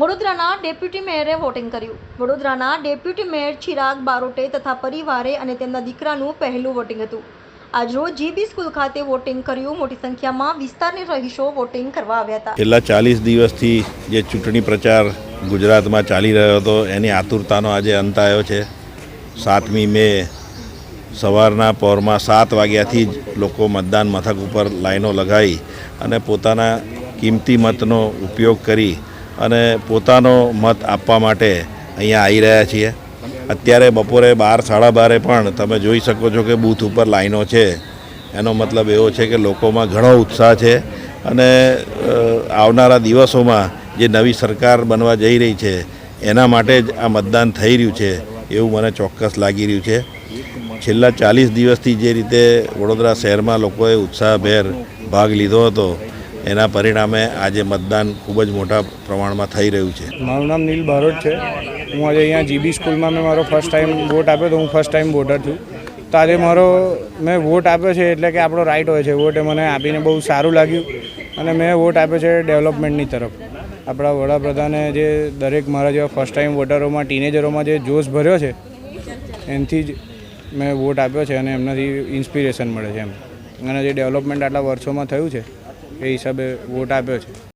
વડોદરાના deputy મેયરે voting કર્યું. વડોદરાના ડેપ્યુટી મેયર ચિરાગ બારોટે તથા પરિવારે અને તેમના દીકરાનું પહેલું વોટિંગ હતું. આજરોજ જીબી સ્કૂલ ખાતે વોટિંગ કર્યું. મોટી સંખ્યામાં વિસ્તારની રહીશો વોટિંગ કરવા આવ્યા હતા. છેલ્લા ચાલીસ દિવસથી જે ચૂંટણી પ્રચાર ગુજરાતમાં ચાલી રહ્યો હતો એની આતુરતાનો આજે અંત આવ્યો છે. સાતમી મે સવારના પહોરમાં સાત વાગ્યાથી જ લોકો મતદાન મથક ઉપર લાઈનો લગાવી અને પોતાના કિંમતી મતનો ઉપયોગ કરી અને પોતાનો મત આપવા માટે અહીંયા આવી રહ્યા છીએ. અત્યારે બપોરે બાર, સાડા બારે પણ તમે જોઈ શકો છો કે બૂથ ઉપર લાઈનો છે. એનો મતલબ એવો છે કે લોકોમાં ઘણો ઉત્સાહ છે અને આવનારા દિવસોમાં જે નવી સરકાર બનવા જઈ રહી છે, એના માટે જ આ મતદાન થઈ રહ્યું છે એવું મને ચોક્કસ લાગી રહ્યું છે. છેલ્લા ચાલીસ દિવસથી જે રીતે વડોદરા શહેરમાં લોકોએ ઉત્સાહભેર ભાગ લીધો હતો એના પરિણામે આજે મતદાન ખૂબ જ મોટા પ્રમાણમાં થઈ રહ્યું છે. મારું નામ નીલ બારોટ છે. હું આજે અહીંયા જીબી સ્કૂલમાં મેં મારો ફર્સ્ટ ટાઈમ વોટ આપ્યો તો હું ફર્સ્ટ ટાઈમ વોટર છું. તો આજે મારો, મેં વોટ આપ્યો છે એટલે કે આપણો રાઈટ હોય છે. વોટ એ મને આપીને બહુ સારું લાગ્યું અને મેં વોટ આપ્યો છે ડેવલપમેન્ટની તરફ. આપણા વડાપ્રધાને જે દરેક મારા જેવા ફર્સ્ટ ટાઈમ વોટરોમાં ટીનેજરોમાં જે જોશ ભર્યો છે, એનાથી જ મેં વોટ આપ્યો છે અને એમનાથી ઇન્સ્પિરેશન મળે છે એમ. અને જે ડેવલપમેન્ટ આટલા વર્ષોમાં થયું છે એ હિસાબે વોટ આપ્યો છે.